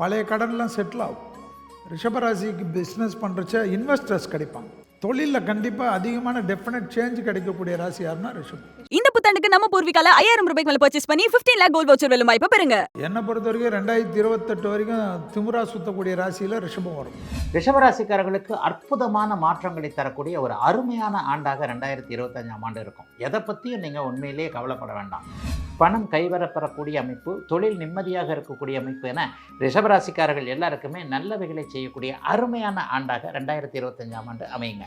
பழைய கடன்லாம் செட்டில் ஆகும். ரிஷபராசிக்கு பிஸ்னஸ் பண்ணுறச்ச இன்வெஸ்டர்ஸ் கிடைப்பாங்க. தொழிலில் கண்டிப்பாக அதிகமான டெஃபினட் சேஞ்ச் கிடைக்கக்கூடிய ராசி யாருன்னா ரிஷபம். இந்த புத்தாண்டுக்கு நம்ம பூர்விகால ஐயாயிரம் ரூபாய்க்கு மேல பர்ச்சேஸ் பண்ணி 15 லேக் கோல்ட் வவுச்சர் வெல்லும் வாய்ப்பு பெறுங்க. என்னை பொறுத்த வரைக்கும் ரெண்டாயிரத்தி இருபத்தெட்டு வரைக்கும் திமுறா சுத்தக்கூடிய ராசியில் ரிஷபம் வரும். ரிஷபராசிக்காரர்களுக்கு அற்புதமான மாற்றங்களை தரக்கூடிய ஒரு அருமையான ஆண்டாக ரெண்டாயிரத்தி இருபத்தஞ்சாம் ஆண்டு இருக்கும். எதை பற்றியும் நீங்கள் உண்மையிலேயே கவலைப்பட வேண்டாம். பணம் கைவரப்பெறக்கூடிய அமைப்பு தொழில் நிம்மதியாக இருக்கக்கூடிய அமைப்பு என ரிஷபராசிக்காரர்கள் எல்லாருக்குமே நல்லவைகளை செய்யக்கூடிய அருமையான ஆண்டாக ரெண்டாயிரத்தி இருபத்தஞ்சாம் ஆண்டு அமையுங்க.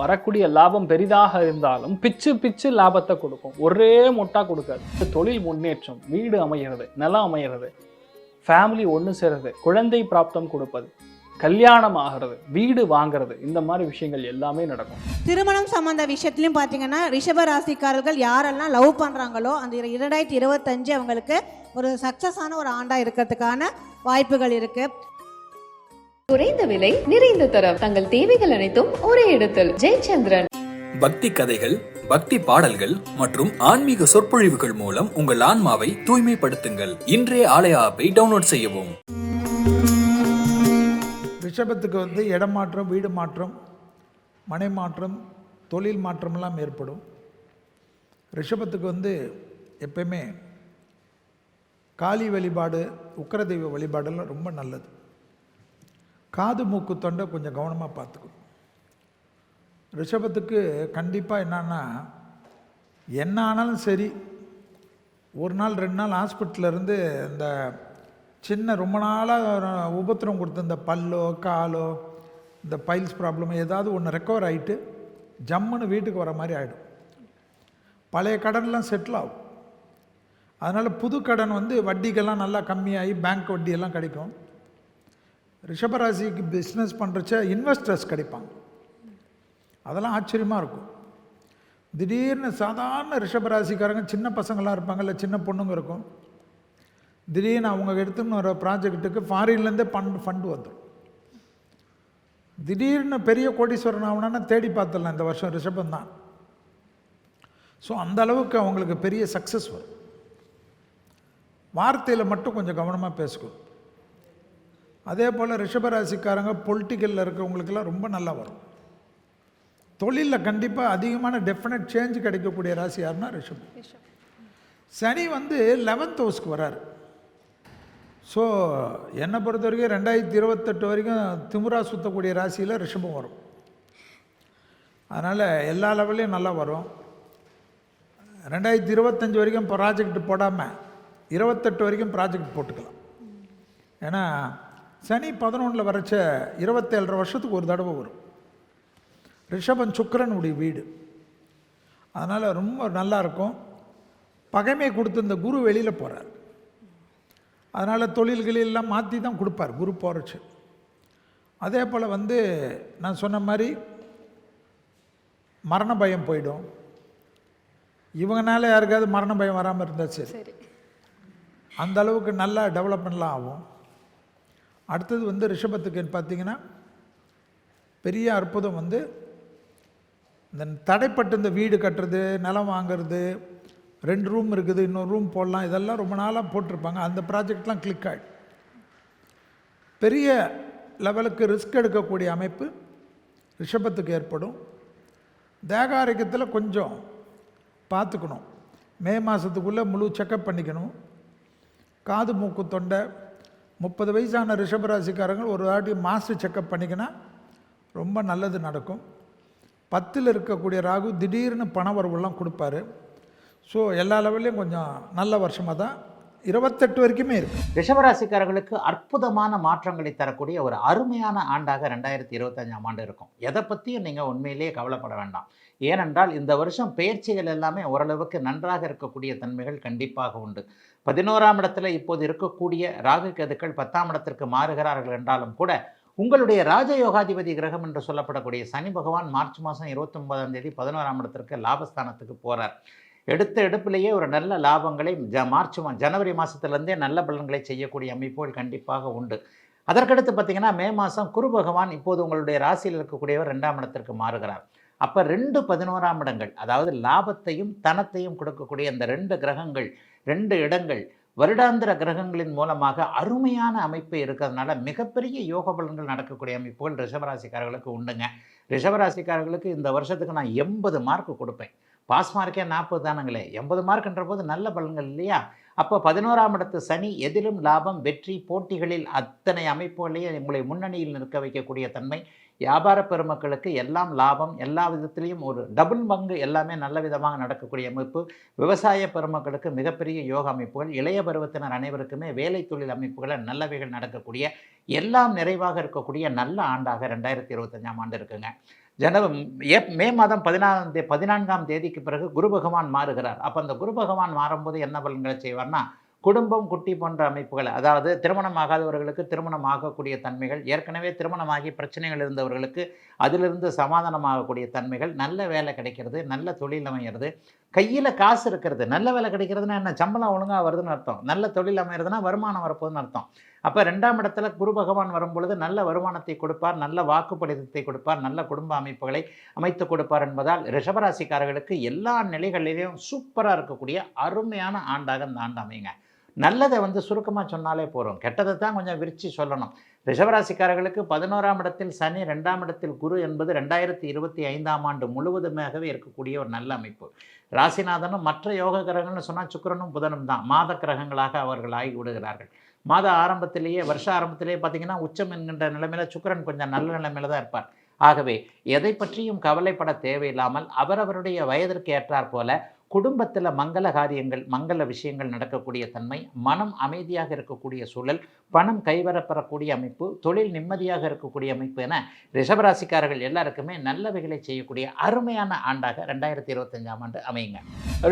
வரக்கூடிய லாபம் பெரிதாக இருந்தாலும் பிச்சு பிச்சு லாபத்தை கொடுக்கும். ஒரே மொட்டா கொடுக்காது. தொழில் முன்னேற்றம். வீடு அமைகிறது நிலம் அமைகிறது ஃபேமிலி ஒன்று சேருறது குழந்தை பிராப்தம் கொடுப்பது. கல்யாணம் ஆகிறது வீடு வாங்குறது இந்த மாதிரி விஷயங்கள் எல்லாமே நடக்கும். திருமணம் சம்பந்த விஷயத்துலையும் பார்த்தீங்கன்னா ரிஷப ராசிக்காரர்கள் யாரெல்லாம் லவ் பண்ணுறாங்களோ அந்த இர- இரண்டாயிரத்தி இருபத்தஞ்சு அவங்களுக்கு ஒரு சக்ஸஸான ஒரு ஆண்டாக இருக்கிறதுக்கான வாய்ப்புகள் இருக்குது குறைந்த விலை நிறைந்த தரம். தங்கள் தேவைகள் அனைத்தும் ஒரே இடத்தில். ஜெயச்சந்திரன். பக்தி கதைகள் பக்தி பாடல்கள் மற்றும் ஆன்மீக சொற்பொழிவுகள் மூலம் உங்கள் ஆன்மாவை தூய்மைப்படுத்துங்கள். இன்றைய ஆலய ஆப்பை டவுன்லோட் செய்யவும். ரிஷபத்துக்கு வந்து இடமாற்றம் வீடு மாற்றம் மனை மாற்றம் தொழில் மாற்றமெல்லாம் ஏற்படும். ரிஷபத்துக்கு வந்து எப்பயுமே காளி வழிபாடு உக்கிரதெய்வ வழிபாடெல்லாம் ரொம்ப நல்லது. காது மூக்கு தொண்டை கொஞ்சம் கவனமாக பார்த்துக்கணும். ரிஷபத்துக்கு கண்டிப்பாக என்னன்னா என்ன ஆனாலும் சரி ஒரு நாள் ரெண்டு நாள் ஹாஸ்பிட்டலருந்து இந்த சின்ன ரொம்ப நாளாக உபத்திரம் கொடுத்த இந்த பல்லோ காலோ இந்த பைல்ஸ் ப்ராப்ளம் ஏதாவது ஒன்று ரெக்கவர் ஆகிட்டு ஜம்முன்னு வீட்டுக்கு வர மாதிரி ஆகிடும் பழைய கடன்லாம் செட்டில் ஆகும். அதனால் புது கடன் வந்து வட்டிக்கெல்லாம் நல்லா கம்மியாகி பேங்க் வட்டியெல்லாம் கிடைக்கும். ரிஷபராசிக்கு பிஸ்னஸ் பண்ணுறச்ச இன்வெஸ்டர்ஸ் கிடைப்பாங்க. அதெல்லாம் ஆச்சரியமாக இருக்கும். திடீர்னு சாதாரண ரிஷபராசிக்காரங்க சின்ன பசங்களாம் இருப்பாங்க இல்லை சின்ன பொண்ணுங்க இருக்கும். திடீர்னு அவங்க எடுத்துன்னு வர ப்ராஜெக்ட்டுக்கு ஃபாரின்லேருந்தே ஃபண்ட் ஃபண்டு வந்துடும். திடீர்னு பெரிய கோடீஸ்வரன் ஆகணும்னா தேடி பார்த்துடலாம் இந்த வருஷம் ரிஷபம் தான். ஸோ அந்த அளவுக்கு அவங்களுக்கு பெரிய சக்ஸஸ் வரும். வார்த்தையில் மட்டும் கொஞ்சம் கவனமாக பேசுக்கும் அதே போல் ரிஷபராசிக்காரங்க பொலிட்டிக்கலில் இருக்கிறவங்களுக்கெல்லாம் ரொம்ப நல்லா வரும். தொழிலில் கண்டிப்பாக அதிகமான டெஃபினட் சேஞ்ச் கிடைக்கக்கூடிய ராசி யாருன்னா ரிஷபம். சனி வந்து லெவன்த் ஹவுஸ்க்கு வராரு. ஸோ என்னை பொறுத்த வரைக்கும் ரெண்டாயிரத்தி இருபத்தெட்டு வரைக்கும் திமுறா சுற்றக்கூடிய ராசியில் ரிஷபம் வரும். அதனால் எல்லா லெவல்லையும் நல்லா வரும். ரெண்டாயிரத்தி இருபத்தஞ்சி வரைக்கும் ப்ராஜெக்ட் போடாமல் இருபத்தெட்டு வரைக்கும் ப்ராஜெக்ட் போட்டுக்கலாம். ஏன்னா சனி பதினொன்றில் வரைச்ச இருபத்தேழரை வருஷத்துக்கு ஒரு தடவை வரும். ரிஷபன் சுக்கரனுடைய வீடு. அதனால் ரொம்ப நல்லா இருக்கும். பகைமை கொடுத்து இந்த குரு வெளியில் போகிறார் அதனால் தொழில்களெல்லாம் மாற்றி தான் கொடுப்பார் குரு போகிறச்சு அதே போல் வந்து நான் சொன்ன மாதிரி மரண பயம் போயிடும். இவங்கனால யாருக்காவது மரண பயம் வராமல் இருந்தால் சரி. அந்த அளவுக்கு நல்லா டெவலப்மெண்ட்லாம் ஆகும். அடுத்தது வந்து ரிஷபத்துக்கு பார்த்தீங்கன்னா பெரிய அற்புதம் வந்து இந்த தடைப்பட்டு இந்த வீடு கட்டுறது நிலம் வாங்குறது ரெண்டு ரூம் இருக்குது இன்னொரு ரூம் போடலாம். இதெல்லாம் ரொம்ப நாளாக போட்டிருப்பாங்க. அந்த ப்ராஜெக்ட்லாம் கிளிக் ஆகிடும் பெரிய லெவலுக்கு ரிஸ்க் எடுக்கக்கூடிய அமைப்பு ரிஷபத்துக்கு ஏற்படும். தேகாரிக்கத்தில் கொஞ்சம் பார்த்துக்கணும். மே மாதத்துக்குள்ளே முழு செக்கப் பண்ணிக்கணும். காது மூக்கு தொண்டை முப்பது வயசான ரிஷபராசிக்காரங்கள் ஒரு வாட்டி மாஸ்டர் செக்கப் பண்ணிக்கினா ரொம்ப நல்லது நடக்கும். பத்தில் இருக்கக்கூடிய ராகு திடீர்னு பண வரவுலாம் கொடுப்பாரு. ஸோ எல்லா லெவல்லையும் கொஞ்சம் நல்ல வருஷமாக தான் இருபத்தெட்டு வரைக்குமே இருக்கு. ரிஷபராசிக்காரர்களுக்கு அற்புதமான மாற்றங்களை தரக்கூடிய ஒரு அருமையான ஆண்டாக ரெண்டாயிரத்தி இருபத்தஞ்சாம் ஆண்டு இருக்கும். எதை பற்றியும் நீங்கள் உண்மையிலேயே கவலைப்பட வேண்டாம். ஏனென்றால் இந்த வருஷம் பயிற்சிகள் எல்லாமே ஓரளவுக்கு நன்றாக இருக்கக்கூடிய தன்மைகள் கண்டிப்பாக உண்டு. பதினோராம் இடத்துல இப்போது இருக்கக்கூடிய ராகு கதுக்கள் பத்தாம் இடத்திற்கு மாறுகிறார்கள் என்றாலும் கூட உங்களுடைய ராஜயோகாதிபதி கிரகம் என்று சொல்லப்படக்கூடிய சனி பகவான் மார்ச் மாதம் இருபத்தொன்பதாம் தேதி பதினோராம் இடத்திற்கு லாபஸ்தானத்துக்கு போகிறார் எடுத்த எடுப்பிலேயே ஒரு நல்ல லாபங்களை ஜ மார்ச் மா ஜனவரி மாதத்துலேருந்தே நல்ல பலன்களை செய்யக்கூடிய அமைப்புகள் கண்டிப்பாக உண்டு. அதற்கடுத்து பார்த்திங்கன்னா மே மாதம் குரு பகவான் இப்போது உங்களுடைய ராசியில் இருக்கக்கூடியவர் ரெண்டாம் இடத்திற்கு மாறுகிறார். அப்போ ரெண்டு பதினோராம் இடங்கள் அதாவது லாபத்தையும் தனத்தையும் கொடுக்கக்கூடிய அந்த ரெண்டு கிரகங்கள் ரெண்டு இடங்கள் வருடாந்திர கிரகங்களின் மூலமாக அருமையான அமைப்பு இருக்கிறதுனால மிகப்பெரிய யோக பலன்கள் நடக்கக்கூடிய அமைப்புகள் ரிஷபராசிக்காரர்களுக்கு உண்டுங்க. ரிஷபராசிக்காரர்களுக்கு இந்த வருஷத்துக்கு நான் எண்பது மார்க் கொடுப்பேன். பாஸ் மார்க்கே நாற்பது தானுங்களே? எண்பது மார்க்ன்ற போது நல்ல பலன்கள் இல்லையா? அப்போ பதினோராம் இடத்து சனி எதிலும் லாபம் வெற்றி போட்டிகளில் அத்தனை அமைப்புகளையும் உங்களை முன்னணியில் நிற்க வைக்கக்கூடிய தன்மை. வியாபார பெருமக்களுக்கு எல்லாம் லாபம் எல்லா விதத்திலையும் ஒரு டபுள் பங்கு எல்லாமே நல்ல விதமாக நடக்கக்கூடிய அமைப்பு. விவசாய பெருமக்களுக்கு மிகப்பெரிய யோக அமைப்புகள். இளைய பருவத்தினர் அனைவருக்குமே வேலை தொழில் அமைப்புகளை நல்லவைகள் நடக்கக்கூடிய எல்லாம் நிறைவாக இருக்கக்கூடிய நல்ல ஆண்டாக ரெண்டாயிரத்தி இருபத்தஞ்சாம் ஆண்டு இருக்குங்க. ஜனவ ஏப் மே மாதம் பதினாலாம் தே பதினான்காம் தேதிக்கு பிறகு குரு பகவான் மாறுகிறார். அப்போ அந்த குரு பகவான் மாறும்போது என்ன பலன்களை செய்வார்னா குடும்பம் குட்டி போன்ற அமைப்புகள் அதாவது திருமணம் ஆகாதவர்களுக்கு திருமணம் ஆகக்கூடிய தன்மைகள் ஏற்கனவே திருமணமாகி பிரச்சனைகள் இருந்தவர்களுக்கு அதிலிருந்து சமாதானமாகக்கூடிய தன்மைகள் நல்ல வேலை கிடைக்கிறது நல்ல தொழில் அமைகிறது கையில் காசு இருக்கிறது நல்ல வேலை கிடைக்கிறதுனா என்ன? சம்பளம் ஒழுங்காக வருதுன்னு அர்த்தம். நல்ல தொழில் அமைகிறதுனா வருமானம் வரப்போகுதுன்னு அர்த்தம். அப்போ ரெண்டாம் இடத்துல குரு பகவான் வரும்பொழுது நல்ல வருமானத்தை கொடுப்பார் நல்ல வாக்குப்படிதத்தை கொடுப்பார் நல்ல குடும்ப அமைப்புகளை அமைத்து கொடுப்பார் என்பதால் ரிஷபராசிக்காரர்களுக்கு எல்லா நிலைகளிலையும் சூப்பராக இருக்கக்கூடிய அருமையான ஆண்டாக இந்த ஆண்டு அமையுங்க. நல்லதை வந்து சுருக்கமாக சொன்னாலே போகிறோம் கெட்டதை தான் கொஞ்சம் விரித்து சொல்லணும். ரிஷபராசிக்காரர்களுக்கு பதினோராம் இடத்தில் சனி ரெண்டாம் இடத்தில் குரு என்பது ரெண்டாயிரத்தி இருபத்தி ஐந்தாம் ஆண்டு முழுவதுமாகவே இருக்கக்கூடிய ஒரு நல்ல அமைப்பு. ராசிநாதனும் மற்ற யோக கிரகங்கள்னு சொன்னால் சுக்கிரனும் புதனும் தான். மாத கிரகங்களாக அவர்கள் ஆகி விடுகிறார்கள். மாத ஆரம்பத்திலேயே வருஷ ஆரம்பத்திலேயே பார்த்தீங்கன்னா உச்சம் என்கின்ற நிலைமையில சுக்கிரன் கொஞ்சம் நல்ல நிலைமையில தான் இருப்பார். ஆகவே எதை பற்றியும் கவலைப்பட தேவையில்லாமல் அவரவருடைய வயதிற்கு ஏற்றாற் போல குடும்பத்தில் மங்கள காரியங்கள் மங்கள விஷயங்கள் நடக்கக்கூடிய தன்மை மனம் அமைதியாக இருக்கக்கூடிய சூழல் பணம் கைவரப்பெறக்கூடிய அமைப்பு தொழில் நிம்மதியாக இருக்கக்கூடிய அமைப்பு என ரிஷபராசிக்காரர்கள் எல்லாருக்குமே நல்லவைகளை செய்யக்கூடிய அருமையான ஆண்டாக ரெண்டாயிரத்தி இருபத்தஞ்சாம் ஆண்டு அமையுங்க.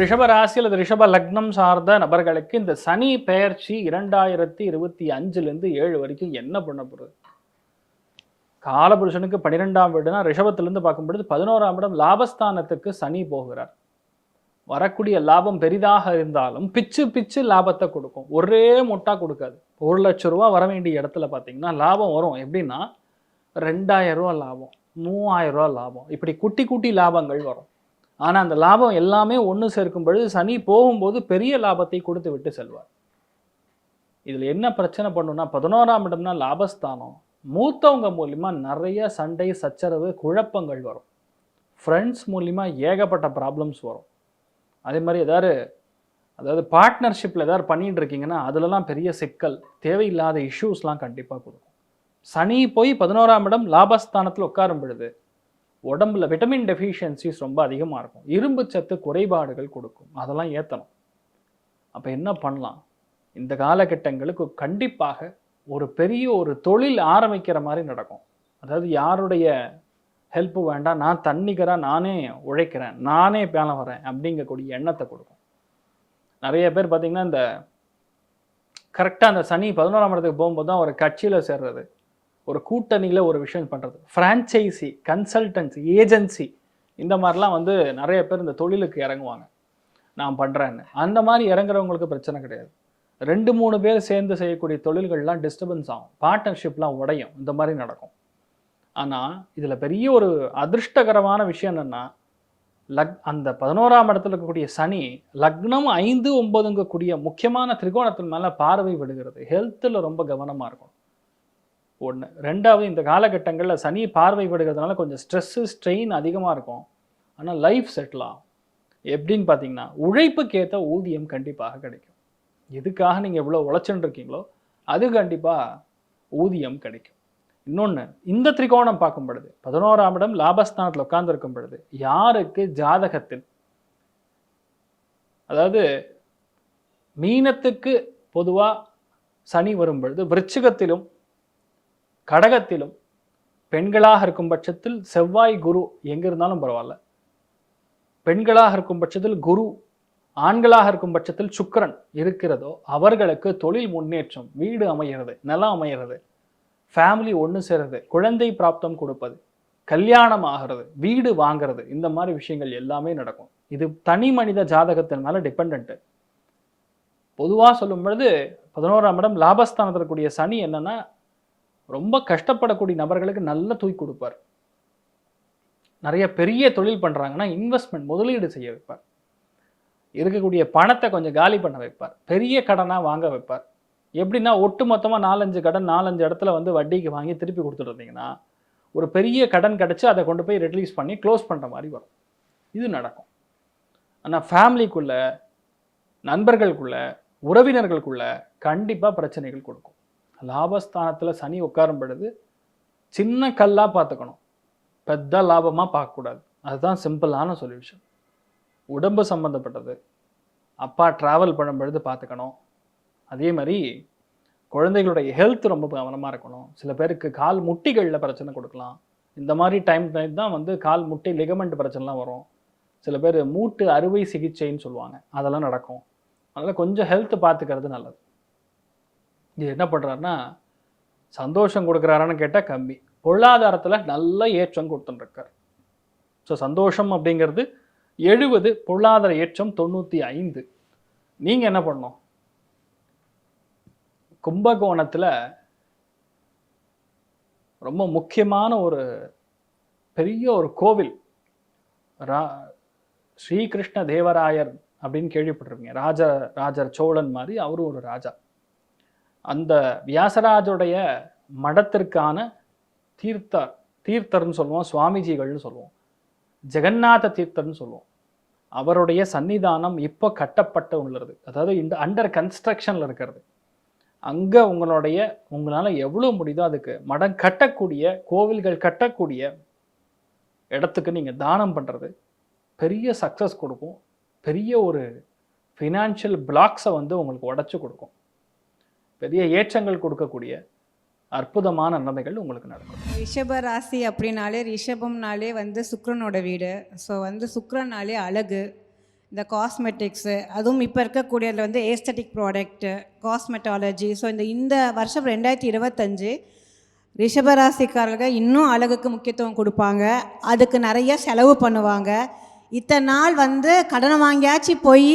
ரிஷபராசி அல்லது ரிஷப லக்னம் சார்ந்த நபர்களுக்கு இந்த சனி பெயர்ச்சி இரண்டாயிரத்தி இருபத்தி அஞ்சுலேருந்து ஏழு வரைக்கும் என்ன பண்ண போகிறது காலபுருஷனுக்கு பன்னிரெண்டாம் வீடுனா ரிஷபத்திலிருந்து பார்க்கும் பொழுது பதினோராம் இடம் லாபஸ்தானத்துக்கு சனி போகிறார். வரக்கூடிய லாபம் பெரிதாக இருந்தாலும் பிச்சு பிச்சு லாபத்தை கொடுக்கும். ஒரே மொட்டா கொடுக்காது. ஒரு லட்ச ரூபா வர வேண்டிய இடத்துல பார்த்தீங்கன்னா லாபம் வரும். எப்படின்னா ரெண்டாயிரம் ரூபா லாபம் மூவாயிரம் ரூபா லாபம். இப்படி குட்டி குட்டி லாபங்கள் வரும். ஆனால் அந்த லாபம் எல்லாமே ஒன்று சேர்க்கும் பொழுது சனி போகும்போது பெரிய லாபத்தை கொடுத்து விட்டு செல்வார். இதில் என்ன பிரச்சனை பண்ணுன்னா பதினோராம் இடம்னா லாபஸ்தானம். மூத்தவங்க மூலிமா நிறைய சண்டை சச்சரவு குழப்பங்கள் வரும். ஃப்ரெண்ட்ஸ் மூலிமா ஏகப்பட்ட ப்ராப்ளம்ஸ் வரும். அதே மாதிரி ஏதாவது அதாவது பார்ட்னர்ஷிப்பில் ஏதாவது பண்ணிட்டு இருக்கீங்கன்னா அதுலலாம் பெரிய சிக்கல். தேவையில்லாத இஷ்யூஸ்லாம் கண்டிப்பாக கொடுக்கும். சனி போய் பதினோராம் இடம் லாபஸ்தானத்தில் உட்காரும் பொழுது உடம்புல விட்டமின் டெஃபிஷியன்சிஸ் ரொம்ப அதிகமாக இருக்கும். இரும்பு சத்து குறைபாடுகள் கொடுக்கும். அதெல்லாம் ஏற்றணும் அப்போ என்ன பண்ணலாம்? இந்த காலகட்டங்களுக்கு கண்டிப்பாக ஒரு பெரிய ஒரு தொழில் ஆரம்பிக்கிற மாதிரி நடக்கும். அதாவது யாருடைய ஹெல்ப்பு வேண்டாம் நான் தன்னிகராக நானே உழைக்கிறேன் நானே வேலை வரேன் அப்படிங்கக்கூடிய எண்ணத்தை கொடுக்கும். நிறைய பேர் பார்த்திங்கன்னா இந்த கரெக்டாக அந்த சனி பதினோராம் இடத்துக்கு போகும்போது தான் ஒரு கட்சியில் சேர்றது ஒரு கூட்டணியில் ஒரு விஷயம் பண்ணுறது ஃப்ரான்ச்சைசி கன்சல்டன்சி ஏஜென்சி இந்த மாதிரிலாம் வந்து நிறைய பேர் இந்த தொழிலுக்கு இறங்குவாங்க. நான் பண்ணுறேன்னு அந்த மாதிரி இறங்குறவங்களுக்கு பிரச்சனை கிடையாது. ரெண்டு மூணு பேர் சேர்ந்து செய்யக்கூடிய தொழில்கள்லாம் டிஸ்டர்பன்ஸ் ஆகும். பார்ட்னர்ஷிப்லாம் உடையும். இந்த மாதிரி நடக்கும். ஆனால் இதில் பெரிய ஒரு அதிர்ஷ்டகரமான விஷயம் என்னென்னா லக் அந்த பதினோராம் இடத்துல இருக்கக்கூடிய சனி லக்னம் ஐந்து ஒன்பதுங்கக்கூடிய முக்கியமான திரிகோணத்தின் மேலே பார்வை விடுகிறது. ஹெல்த்தில் ரொம்ப கவனமாக இருக்கும் ஒன்று ரெண்டாவது இந்த காலகட்டங்களில் சனி பார்வை விடுகிறதுனால கொஞ்சம் ஸ்ட்ரெஸ்ஸு ஸ்ட்ரெயின் அதிகமாக இருக்கும். ஆனால் லைஃப் செட்டில் ஆகும். எப்படின்னு பார்த்தீங்கன்னா உழைப்புக்கேற்ற ஊதியம் கண்டிப்பாக கிடைக்கும். எதுக்காக நீங்கள் எவ்வளோ உழைச்சுட்டு இருக்கீங்களோ அது கண்டிப்பாக ஊதியம் கிடைக்கும். இன்னொன்று இந்த திரிகோணம் பார்க்கும் பொழுது பதினோராம் இடம் லாபஸ்தானத்தில் உட்கார்ந்துருக்கும் பொழுது யாருக்கு ஜாதகத்தில்? அதாவது மீனத்துக்கு பொதுவாக சனி வரும் பொழுது விருச்சிகத்திலும் கடகத்திலும் பெண்களாக இருக்கும் பட்சத்தில் செவ்வாய் குரு எங்கே இருந்தாலும் பரவாயில்ல. பெண்களாக இருக்கும் பட்சத்தில் குரு ஆண்களாக இருக்கும் பட்சத்தில் சுக்கிரன் இருக்கிறதோ அவர்களுக்கு தொழில் முன்னேற்றம் வீடு அமைகிறது நிலம் அமைகிறது ஃபேமிலி ஒன்று சேர்றது குழந்தை பிராப்தம் கொடுப்பது. கல்யாணம் ஆகிறது. வீடு வாங்கிறது. இந்த மாதிரி விஷயங்கள் எல்லாமே நடக்கும். இது தனி மனித ஜாதகத்தின் மேலே டிபெண்ட்டு பொதுவாக சொல்லும் பொழுது பதினோராம் இடம் லாபஸ்தானத்தில் இருக்கக்கூடிய சனி என்னன்னா ரொம்ப கஷ்டப்படக்கூடிய நபர்களுக்கு நல்ல தூக்கி கொடுப்பார். நிறைய பெரிய தொழில் பண்ணுறாங்கன்னா இன்வெஸ்ட்மெண்ட் முதலீடு செய்ய வைப்பார். இருக்கக்கூடிய பணத்தை கொஞ்சம் காலி பண்ண வைப்பார். பெரிய கடனாக வாங்க வைப்பார். எப்படின்னா ஒட்டு மொத்தமாக நாலஞ்சு கடன் நாலஞ்சு இடத்துல வந்து வட்டிக்கு வாங்கி திருப்பி கொடுத்துட்ருந்தீங்கன்னா ஒரு பெரிய கடன் கிடச்சி அதை கொண்டு போய் ரிலீஸ் பண்ணி க்ளோஸ் பண்ணுற மாதிரி வரும். இது நடக்கும். ஆனால் ஃபேமிலிக்குள்ள நண்பர்களுக்குள்ள உறவினர்களுக்குள்ள கண்டிப்பாக பிரச்சனைகள் கொடுக்கும். லாபஸ்தானத்தில் சனி உட்காரும் பொழுது சின்ன கல்லாக பார்த்துக்கணும். பெத்த லாபமாக பார்க்கக்கூடாது. அதுதான் சிம்பிளான சொல்யூஷன் உடம்பு சம்மந்தப்பட்டது அப்பா ட்ராவல் பண்ணும் பொழுது பார்த்துக்கணும். அதே மாதிரி குழந்தைகளுடைய ஹெல்த் ரொம்ப கவனமாக இருக்கணும். சில பேருக்கு கால் முட்டிகளில் பிரச்சனை கொடுக்கலாம். இந்த மாதிரி டைம் டைம் தான் வந்து கால் முட்டை லிகமெண்ட் பிரச்சனைலாம் வரும். சில பேர் மூட்டு அறுவை சிகிச்சைன்னு சொல்லுவாங்க. அதெல்லாம் நடக்கும். அதனால் கொஞ்சம் ஹெல்த் பார்த்துக்கிறது நல்லது. இது என்ன பண்ணுறாருன்னா சந்தோஷம் கொடுக்குறாரான்னு கேட்டால் கம்மி. பொருளாதாரத்தில் நல்ல ஏற்றம் கொடுத்துட்டுருக்கார். ஸோ சந்தோஷம் அப்படிங்கிறது எழுபது பொருளாதார ஏற்றம் தொண்ணூற்றி ஐந்து. நீங்கள் என்ன பண்ணணும்? கும்பகோணத்தில் ரொம்ப முக்கியமான ஒரு பெரிய ஒரு கோவில். ரா ஸ்ரீகிருஷ்ண தேவராயர் அப்படின்னு கேள்விப்பட்டிருப்பீங்க. ராஜ ராஜர் சோழன் மாதிரி அவரும் ஒரு ராஜா. அந்த வியாசராஜருடைய மடத்திற்கான தீர்த்தர் தீர்த்தர்னு சொல்லுவோம் சுவாமிஜிகள்னு சொல்லுவோம். ஜெகநாத தீர்த்தர்னு சொல்லுவோம். அவருடைய சன்னிதானம் இப்போ கட்டப்பட்டு உள்ளது. அதாவது இந்த அண்டர் கன்ஸ்ட்ரக்ஷனில் இருக்கிறது. அங்கே உங்களுடைய உங்களால் எவ்வளோ முடியுதோ அதுக்கு மடம் கட்டக்கூடிய கோவில்கள் கட்டக்கூடிய இடத்துக்கு நீங்கள் தானம் பண்ணுறது பெரிய சக்ஸஸ் கொடுக்கும். பெரிய ஒரு ஃபினான்ஷியல் பிளாக்ஸை வந்து உங்களுக்கு உடச்சி கொடுக்கும். பெரிய ஏற்றங்கள் கொடுக்கக்கூடிய அற்புதமான நன்மைகள் உங்களுக்கு நடக்கும். ரிஷப ராசி அப்படின்னாலே ரிஷபம்னாலே வந்து சுக்ரனோட வீடு. ஸோ வந்து சுக்கிரனாலே அழகு. இந்த காஸ்மெட்டிக்ஸு அதுவும் இப்போ இருக்கக்கூடியதில் வந்து ஏஸ்தட்டிக் ப்ராடக்ட்டு காஸ்மெட்டாலஜி ஸோ இந்த இந்த வருஷம் ரெண்டாயிரத்தி இருபத்தஞ்சு ரிஷபராசிக்காரர்கள் இன்னும் அழகுக்கு முக்கியத்துவம் கொடுப்பாங்க. அதுக்கு நிறைய செலவு பண்ணுவாங்க. இத்தனை நாள் வந்து கடன் வாங்கியாச்சு போய்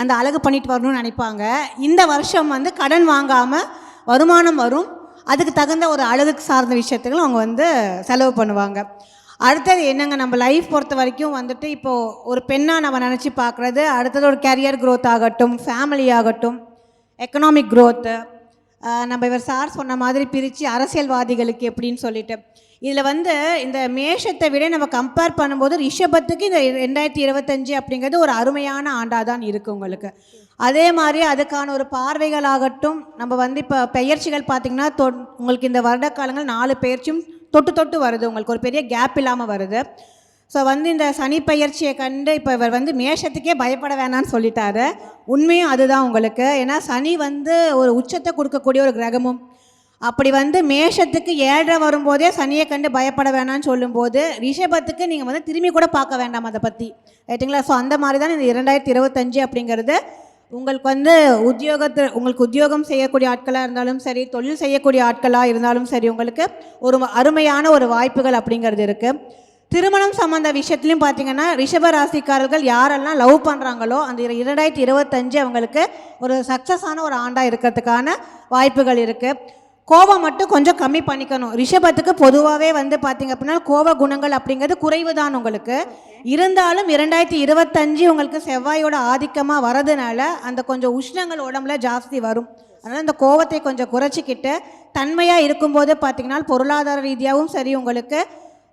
அந்த அழகு பண்ணிட்டு வரணும்னு நினைப்பாங்க. இந்த வருஷம் வந்து கடன் வாங்காமல் வருமானம் வரும். அதுக்கு தகுந்த ஒரு அழகுக்கு சார்ந்த விஷயத்துக்கு அவங்க வந்து செலவு பண்ணுவாங்க. அடுத்தது என்னங்க நம்ம லைஃப் பொறுத்த வரைக்கும் வந்துட்டு இப்போது ஒரு பெண்ணாக நம்ம நினச்சி பார்க்குறது அடுத்தது ஒரு கேரியர் க்ரோத் ஆகட்டும் ஃபேமிலி ஆகட்டும் எக்கனாமிக் க்ரோத்து நம்ம இவர் சார் சொன்ன மாதிரி பிரித்து அரசியல்வாதிகளுக்கு எப்படின்னு சொல்லிட்டு. இதில் வந்து இந்த மேஷத்தை விட நம்ம கம்பேர் பண்ணும்போது ரிஷபத்துக்கு இந்த ரெண்டாயிரத்தி இருபத்தஞ்சு அப்படிங்கிறது ஒரு அருமையான ஆண்டாக தான் இருக்குது உங்களுக்கு. அதே மாதிரி அதுக்கான ஒரு பார்வைகளாகட்டும் நம்ம வந்து இப்போ பெயர்ச்சிகள் பார்த்திங்கன்னா தொ உங்களுக்கு இந்த வருட காலங்கள் நாலு பெயர்ச்சியும் தொட்டு தொட்டு வருது. உங்களுக்கு ஒரு பெரிய கேப் இல்லாமல் வருது. ஸோ வந்து இந்த சனி பயிற்சியை கண்டு இப்போ இவர் வந்து மேஷத்துக்கே பயப்பட வேணாம்னு சொல்லிட்டாரு. உண்மையும் அதுதான் உங்களுக்கு. ஏன்னா சனி வந்து ஒரு உச்சத்தை கொடுக்கக்கூடிய ஒரு கிரகமும். அப்படி வந்து மேஷத்துக்கு ஏழரை வரும்போதே சனியை கண்டு பயப்பட வேணாம்னு சொல்லும்போது ரிஷபத்துக்கு நீங்கள் வந்து திரும்பி கூட பார்க்க வேண்டாம் அதை பற்றி ரைட்டுங்களா ஸோ அந்த மாதிரி தான் இந்த இரண்டாயிரத்தி இருபத்தஞ்சு அப்படிங்கிறது. உங்களுக்கு வந்து உத்தியோகத்தில் உங்களுக்கு உத்தியோகம் செய்யக்கூடிய ஆட்களாக இருந்தாலும் சரி தொழில் செய்யக்கூடிய ஆட்களாக இருந்தாலும் சரி உங்களுக்கு ஒரு அருமையான ஒரு வாய்ப்புகள் அப்படிங்கிறது இருக்குது திருமணம் சம்மந்த விஷயத்துலையும் பார்த்தீங்கன்னா ரிஷப ராசிக்காரர்கள் யாரெல்லாம் லவ் பண்ணுறாங்களோ அந்த இரண்டாயிரத்தி இருபத்தஞ்சு அவங்களுக்கு ஒரு சக்ஸஸான ஒரு ஆண்டாக இருக்கிறதுக்கான வாய்ப்புகள் இருக்குது கோவம் மட்டும் கொஞ்சம் கம்மி பண்ணிக்கணும். ரிஷபத்துக்கு பொதுவாகவே வந்து பார்த்தீங்க அப்படின்னா கோவ குணங்கள் அப்படிங்கிறது குறைவு தான் உங்களுக்கு. இருந்தாலும் இரண்டாயிரத்தி இருபத்தஞ்சு உங்களுக்கு செவ்வாயோட ஆதிக்கமாக வரதுனால அந்த கொஞ்சம் உஷ்ணங்கள் உடம்புல ஜாஸ்தி வரும். அதனால் அந்த கோவத்தை கொஞ்சம் குறைச்சிக்கிட்டு தன்மையாக இருக்கும்போது பார்த்தீங்கன்னா பொருளாதார ரீதியாகவும் சரி உங்களுக்கு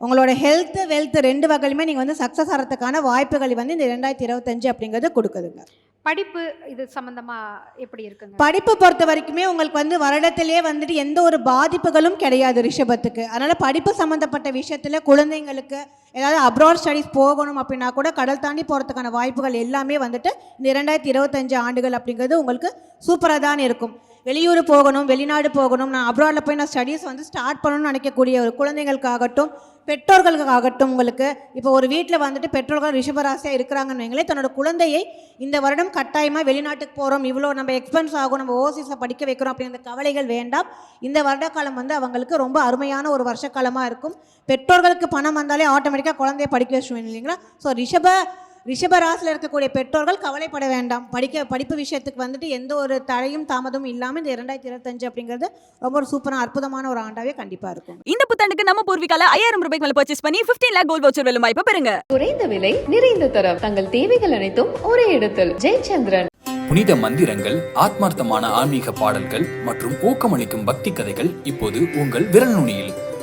உங்களோட ஹெல்த்து வெல்த் ரெண்டு வகையிலுமே நீங்கள் வந்து சக்ஸஸ் ஆகிறதுக்கான வாய்ப்புகள் வந்து இந்த ரெண்டாயிரத்தி இருபத்தஞ்சு அப்படிங்கிறது கொடுக்குதுங்க. படிப்பு இது சம்பந்தமா எப்படி இருக்குங்க? படிப்பு பொறுத்த வரைக்குமே உங்களுக்கு வந்து வருடத்திலே வந்துட்டு எந்த ஒரு பாதிப்புகளும் கிடையாது ரிஷபத்துக்கு. அதனால் படிப்பு சம்மந்தப்பட்ட விஷயத்தில் குழந்தைங்களுக்கு ஏதாவது அப்ராட் ஸ்டடீஸ் போகணும் அப்படின்னா கூட கடல் தாண்டி போகிறதுக்கான வாய்ப்புகள் எல்லாமே வந்துட்டு இந்த இரண்டாயிரத்தி இருபத்தஞ்சு ஆண்டுகள் அப்படிங்கிறது உங்களுக்கு சூப்பராக தான் இருக்கும். வெளியூர் போகணும் வெளிநாடு போகணும் நான் அப்ராடில் போய் நான் ஸ்டடீஸ் வந்து ஸ்டார்ட் பண்ணணும்னு நினைக்கக்கூடிய ஒரு குழந்தைகளுக்காகட்டும் பெற்றோர்களுக்காகட்டும் உங்களுக்கு இப்போ ஒரு வீட்டில் வந்துட்டு பெற்றோர்கள் ரிஷபராசியாக இருக்கிறாங்கன்னு வைங்களேன் தன்னோட குழந்தையை இந்த வருடம் கட்டாயமாக வெளிநாட்டுக்கு போகிறோம் இவ்வளோ நம்ம எக்ஸ்பென்ஸ் ஆகும் நம்ம ஓவர்சீஸில் படிக்க வைக்கிறோம் அப்படிங்கிற கவலைகள் வேண்டாம். இந்த வருட காலம் வந்து அவங்களுக்கு ரொம்ப அருமையான ஒரு வருஷ காலமாக இருக்கும். பெற்றோர்களுக்கு பணம் வந்தாலே ஆட்டோமேட்டிக்காக குழந்தைய படிக்க வச்சுருவேன் இல்லைங்களா? ஸோ ரிஷப ரிஷபராசியில் இருக்கக்கூடிய பெற்றோர்கள் கவலைப்பட வேண்டாம். படிக்க படிப்பு விஷயத்துக்கு வந்துட்டு எந்த ஒரு தடையும் தாமதமும் இல்லாமல் இந்த இரண்டாயிரத்தி இருபத்தஞ்சு அப்படிங்கிறது ரொம்ப ஒரு சூப்பரான அற்புதமான ஒரு ஆண்டாவே கண்டிப்பாக இருக்கும். இந்த புத்தாண்டுக்கு நம்ம பூர்விகால ஐயாயிரம் ரூபாய்க்கு மேல பர்ச்சேஸ் பண்ணி 15 லேக் கோல்ட் வவுச்சர் வெல்லும் வாய்ப்பு பெறுங்க. குறைந்த விலை நிறைந்த தரம். தங்கள் தேவைகள் அனைத்தும் ஒரே இடத்தில். ஜெயச்சந்திரன். புனித மந்திரங்கள் ஆத்மார்த்தமான ஆன்மீக பாடல்கள் மற்றும் ஊக்கமளிக்கும் பக்தி கதைகள் இப்போது உங்கள் விரல் நுனியில்.